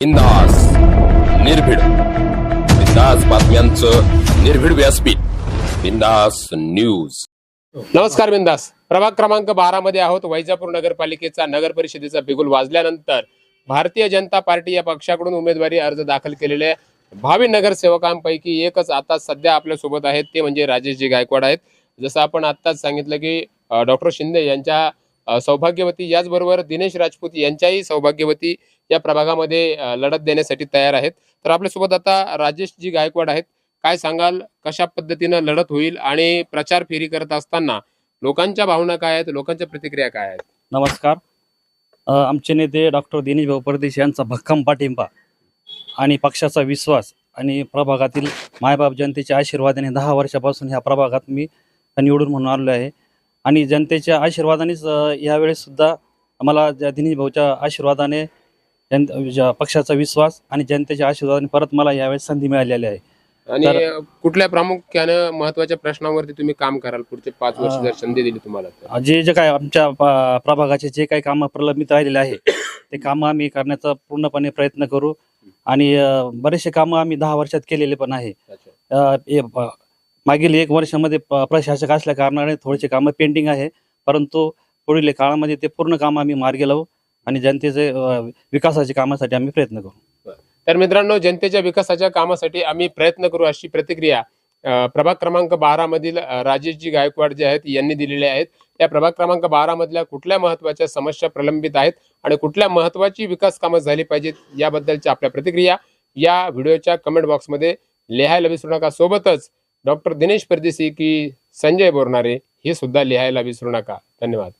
बिंदास निर्भीड. बिंदास बातम्यांचं निर्भीड व्यासपीठ. बिंदास न्यूज. नमस्कार बिंदास. प्रभाग क्रमांक बारा मध्ये आहोत. वैजापूर नगरपालिकेचा नगर परिषदेचा बिगुल वाजल्यानंतर भारतीय जनता पार्टी या पक्षाकडून उमेदवारी अर्ज दाखल केलेले भावी नगरसेवकांपैकी एकच आता सध्या आपल्यासोबत आहेत. ते म्हणजे राजेशजी गायकवाड आहेत. जसं आपण आत्ताच सांगितलं की डॉक्टर शिंदे यांच्या सौभाग्यवती याचबरोबर दिनेश राजपूत यांच्याही सौभाग्यवती या प्रभागामध्ये लढत देण्यासाठी तयार आहेत. तर आपल्यासोबत आता राजेशजी गायकवाड आहेत. काय सांगाल? कशा पद्धतीनं लढत होईल आणि प्रचार फेरी करत असताना लोकांच्या भावना काय आहेत? लोकांच्या प्रतिक्रिया काय आहेत? नमस्कार. आमचे नेते डॉक्टर दिनेश भाऊ परदेश यांचा भक्कम पाठिंबा आणि पक्षाचा विश्वास आणि प्रभागातील मायबाप जनतेच्या आशीर्वादाने दहा वर्षापासून ह्या प्रभागात मी निवडून म्हणून आलेलो आहे. आणि जनतेच्या आशीर्वादानेच यावेळेस सुद्धा मला दिनेश भाऊच्या आशीर्वादाने जन पक्षाचा विश्वास आणि जनतेच्या आशीर्वादाने परत मला यावेळेस संधी मिळालेली आहे. आणि कुठल्या प्रामुख्यानं महत्त्वाच्या प्रश्नावरती तुम्ही काम कराल पुढचे पाच वर्ष जर संधी दिली तुम्हाला जे जे काय आमच्या प्रभागाचे जे काही कामं प्रलंबित राहिलेले आहे ते कामं आम्ही करण्याचा पूर्णपणे प्रयत्न करू. आणि बरेचसे कामं आम्ही दहा वर्षात केलेले पण आहे. मागील एक वर्षामध्ये प- प्रशासक असल्या कारणाने थोडेसे कामं पेंडिंग आहे. परंतु पुढील काळामध्ये ते पूर्ण कामं आम्ही मार्गी लावू आणि जनतेचे विकासाच्या कामासाठी आम्ही प्रयत्न करू. तर मित्रांनो जनतेच्या विकासाच्या कामासाठी आम्ही प्रयत्न करू अशी प्रतिक्रिया प्रभाग क्रमांक बारा मधील राजेशजी गायकवाड जे आहेत यांनी दिलेले आहेत. त्या प्रभाग क्रमांक बारा मधल्या कुठल्या महत्त्वाच्या समस्या प्रलंबित आहेत आणि कुठल्या महत्वाची विकास कामं झाली पाहिजेत याबद्दलच्या आपल्या प्रतिक्रिया या व्हिडिओच्या कमेंट बॉक्समध्ये लिहायला विसरू नका. सोबतच डॉक्टर दिनेश परदेशी की संजय बोरणारे हे सुद्धा लिहायला विसरू नका. धन्यवाद.